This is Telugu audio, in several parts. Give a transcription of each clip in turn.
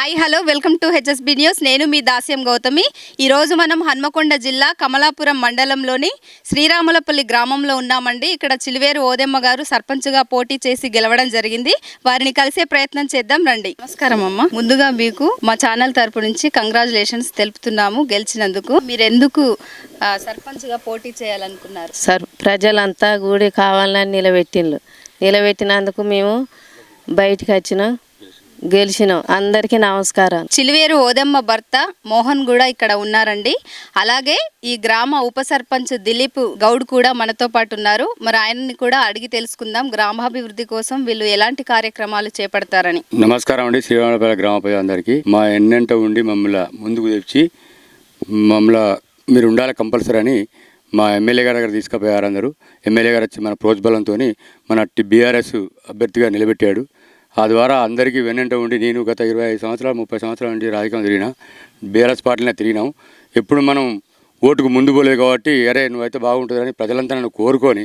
Hi hello welcome to HSB news. నేను మీ దాస్యం గౌతమి. ఈరోజు మనం హన్మకొండ జిల్లా కమలాపురం మండలంలోని శ్రీరాములపల్లి గ్రామంలో ఉన్నామండి. ఇక్కడ చిలివేరు ఓదెమ్మ గారు సర్పంచ్గా పోటీ చేసి గెలవడం జరిగింది. వారిని కలిసే ప్రయత్నం చేద్దాం రండి. నమస్కారం అమ్మ. ముందుగా మీకు మా ఛానల్ తరపు నుంచి కంగ్రాచులేషన్స్ తెలుపుతున్నాము గెలిచినందుకు. మీరు ఎందుకు సర్పంచ్గా పోటీ చేయాలనుకున్నారు? సార్ ప్రజలంతా గుడి కావాలని నిలబెట్టిండ్రు. నిలబెట్టినందుకు మేము బయటికి వచ్చినాం. గెలిచినాం. అందరికీ నమస్కారం చిలివేరు ఓదెమ్మ భర్త మోహన్ కూడా ఇక్కడ ఉన్నారండి. అలాగే ఈ గ్రామ ఉప సర్పంచ్ దిలీప్ గౌడ్ కూడా మనతో పాటు ఉన్నారు. మరి ఆయన్ని కూడా అడిగి తెలుసుకుందాం. గ్రామాభివృద్ధి కోసం వీళ్ళు ఎలాంటి కార్యక్రమాలు చేపడతారని. నమస్కారం అండి. శ్రీరామపల్లి గ్రామ ప్రజలందరికీ. మా ఎన్నెంట ఉండి మమ్మల్ని ముందుకు తెచ్చి మమ్మల్ని మీరు ఉండాలి కంపల్సరీ అని మా ఎమ్మెల్యే గారి దగ్గర తీసుకుపోయారు అందరూ. ఎమ్మెల్యే గారు వచ్చి మన ప్రోత్బలంతో మన బీఆర్ఎస్ అభ్యర్థిగా నిలబెట్టాడు. ఆ ద్వారా అందరికీ వెన్నంట ఉండి నేను గత ఇరవై ఐదు సంవత్సరాలు ముప్పై సంవత్సరాల నుండి రాజకీయం తిరిగిన బీఆర్ఎస్ పార్టీనే తిరిగినాం. ఎప్పుడు మనం ఓటుకు ముందు పోలేదు కాబట్టి అరే నువ్వైతే బాగుంటుందని ప్రజలంతా నన్ను కోరుకొని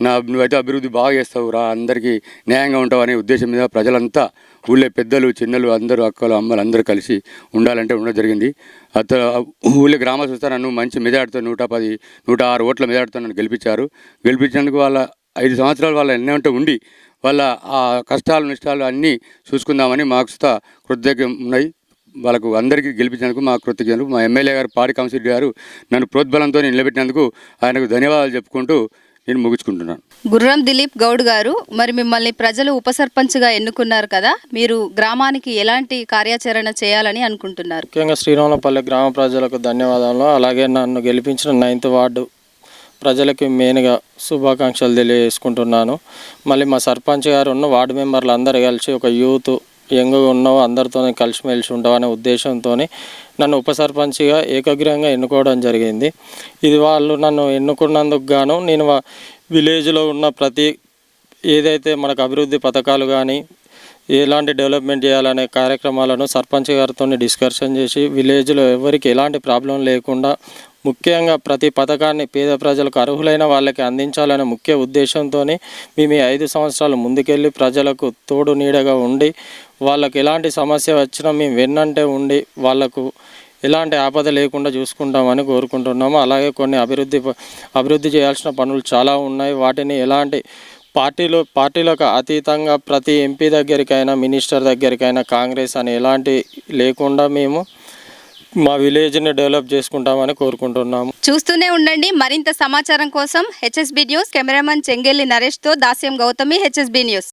నా నువ్వైతే అభివృద్ధి బాగా చేస్తావు రా అందరికీ న్యాయంగా ఉంటావు అనే ఉద్దేశం మీద ప్రజలంతా ఊళ్ళో పెద్దలు చిన్నలు అందరూ అక్కలు అమ్మలు అందరూ కలిసి ఉండాలంటే ఉండడం జరిగింది. అత ఊళ్ళో గ్రామస్తులు నన్ను మంచి మెజార్టీతో నూట పది నూట ఆరు ఓట్ల మెజార్టీతో నన్ను గెలిపించారు. గెలిపించినందుకు వాళ్ళ ఐదు సంవత్సరాలు వాళ్ళ ఎన్నంటే ఉండి వాళ్ళ ఆ కష్టాలు నిష్టాలు అన్నీ చూసుకుందామని మాకు సుతా కృతజ్ఞ ఉన్నాయి. వాళ్ళకు అందరికీ గెలిపించినందుకు మా కృతజ్ఞతలు. మా ఎమ్మెల్యే గారు పాడి కౌన్సిల్ గారు నన్ను ప్రోద్బలంతో నిలబెట్టినందుకు ఆయనకు ధన్యవాదాలు చెప్పుకుంటూ నేను ముగించుకుంటున్నాను. గుర్రం దిలీప్ గౌడ్ గారు మరి మిమ్మల్ని ప్రజలు ఉప సర్పంచ్గా ఎన్నుకున్నారు కదా మీరు గ్రామానికి ఎలాంటి కార్యాచరణ చేయాలని అనుకుంటున్నారు? ముఖ్యంగా శ్రీరామపల్లి గ్రామ ప్రజలకు ధన్యవాదాలు. అలాగే నన్ను గెలిపించిన నైన్త్ వార్డు ప్రజలకి మెయిన్గా శుభాకాంక్షలు తెలియజేసుకుంటున్నాను. మళ్ళీ మా సర్పంచ్ గారు ఉన్న వార్డు మెంబర్లు అందరు కలిసి ఒక యూత్ యంగ్ ఉన్నావు అందరితో కలిసిమెలిసి ఉంటామనే ఉద్దేశంతో నన్ను ఉప సర్పంచ్గా ఏకగ్రహంగా ఎన్నుకోవడం జరిగింది. ఇది వాళ్ళు నన్ను ఎన్నుకున్నందుకు గాను నేను వా- విలేజ్లో ఉన్న ప్రతి ఏదైతే మనకు అభివృద్ధి పథకాలు కానీ ఎలాంటి డెవలప్మెంట్ చేయాలనే కార్యక్రమాలను సర్పంచ్ గారితో డిస్కషన్ చేసి విలేజ్లో ఎవరికి ఎలాంటి ప్రాబ్లం లేకుండా ముఖ్యంగా ప్రతి పథకాన్ని పేద ప్రజలకు అర్హులైన వాళ్ళకి అందించాలనే ముఖ్య ఉద్దేశంతో మేము ఈ ఐదు సంవత్సరాలు ముందుకెళ్ళి ప్రజలకు తోడు నీడగా ఉండి వాళ్ళకు ఎలాంటి సమస్య వచ్చినా మేము వెన్నంటే ఉండి వాళ్ళకు ఎలాంటి ఆపద లేకుండా చూసుకుంటామని కోరుకుంటున్నాము. అలాగే కొన్ని అభివృద్ధి అభివృద్ధి చేయాల్సిన పనులు చాలా ఉన్నాయి. వాటిని ఎలాంటి పార్టీలో పార్టీలకు అతీతంగా ప్రతి ఎంపీ దగ్గరికైనా మినిస్టర్ దగ్గరికైనా కాంగ్రెస్ అని ఎలాంటి లేకుండా మేము మా విలేజ్ని డెవలప్ చేసుకుంటామని కోరుకుంటున్నాము. చూస్తూనే ఉండండి మరింత సమాచారం కోసం హెచ్ఎస్బి న్యూస్ కెమెరామన్ చెంగెల్లి నరేష్తో దాస్యం గౌతమి హెచ్ఎస్బి న్యూస్.